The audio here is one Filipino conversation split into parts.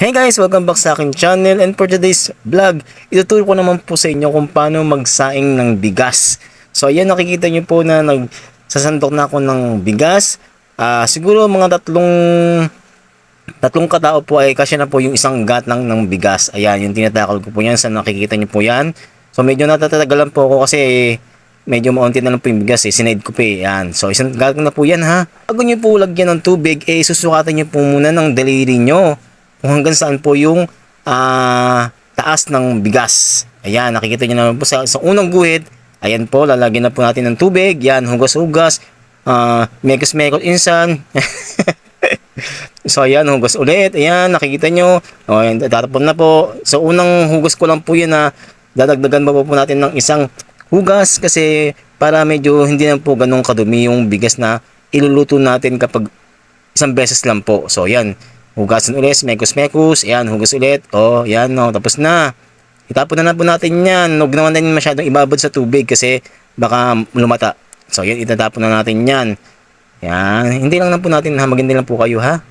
Hey guys, welcome back sa aking channel and for today's vlog, ituturo ko naman po sa inyo kung paano magsaing ng bigas. So ayan, nakikita nyo po na nagsasandok na ako ng bigas. Ah, siguro mga tatlong tatlong katao po ay kasya na po yung isang gat ng, bigas. Ayan, yung tinatakal ko po yan sa nakikita nyo po yan. So medyo natatagalan po ako kasi medyo maunti na lang po yung bigas eh. Sinaid ko po eh. Yan. So isang gat na po yan ha. Bago nyo po lagyan ng tubig, eh susukatan nyo po muna ng daliri nyo kung hanggang saan po yung ah, taas ng bigas. Ayan, nakikita nyo naman po sa, sa unang guhit. Ayan po, lalagyan na po natin ng tubig. Yan, hugas-hugas. Uh, mekos-mekos insan. so, ayan, hugas ulit. Ayan, nakikita nyo. O, ayan, tatapon na po. So, unang hugas ko lang po yan na dadagdagan pa po, po natin ng isang hugas kasi para medyo hindi na po ganun kadumi yung bigas na iluluto natin kapag isang beses lang po. So, yan. Hugasan ulit, mekos-mekos. Ayan, hugas ulit. O, yan, no. Tapos na. Itapon na na po natin yan. Huwag naman din masyadong ibabad sa tubig kasi baka lumata. So, yan, itatapon na natin yan. Yan. Hindi lang na po natin ha. Maganda lang po kayo ha.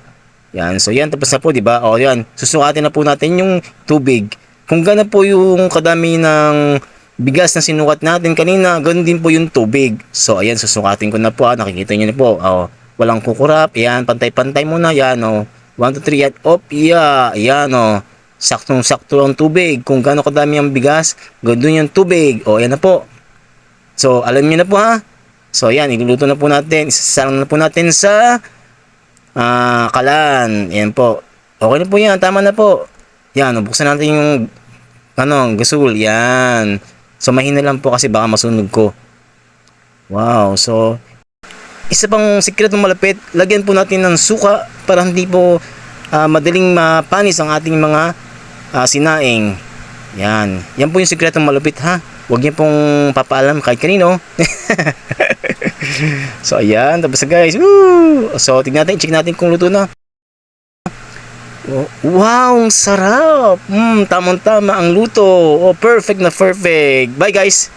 Yan. So, yan. Tapos na po, di ba? O, yan. Susukatin na po natin yung tubig. Kung gana po yung kadami ng bigas na sinukat natin kanina, ganun din po yung tubig. So, ayan, susukatin ko na po. Ha. Nakikita nyo na po. O, walang kukurap. Yan, pantay-pantay muna. Yan, o. 1, 2, 3, at op, yeah. Yan, o. Saktong-sakto ang tubig. Kung gaano kadami ang bigas, ganun yung tubig. O, yan na po. So, alam niyo na po ha. So, yan, iluluto na po natin. Isasalang na po natin sa ah kalan. Yan po. Okay na po yan. Tama na po. Yan, buksan natin yung ano, gasol. Yan. So, mahina lang po kasi baka masunog ko. Wow. So, isa pang sikreto malapit, lagyan po natin ng suka para hindi po ah, madaling mapanis ang ating mga ah, sinaing. Yan. Yan po yung sikretong malupit ha. Huwag niyo pong papaalam kahit kanino. so ayan, tapos guys. Woo! So tignan natin, check natin kung luto na. Oh, Wow, ang sarap! Mm, tamang-tama ang luto. Oh, perfect na perfect. Bye guys!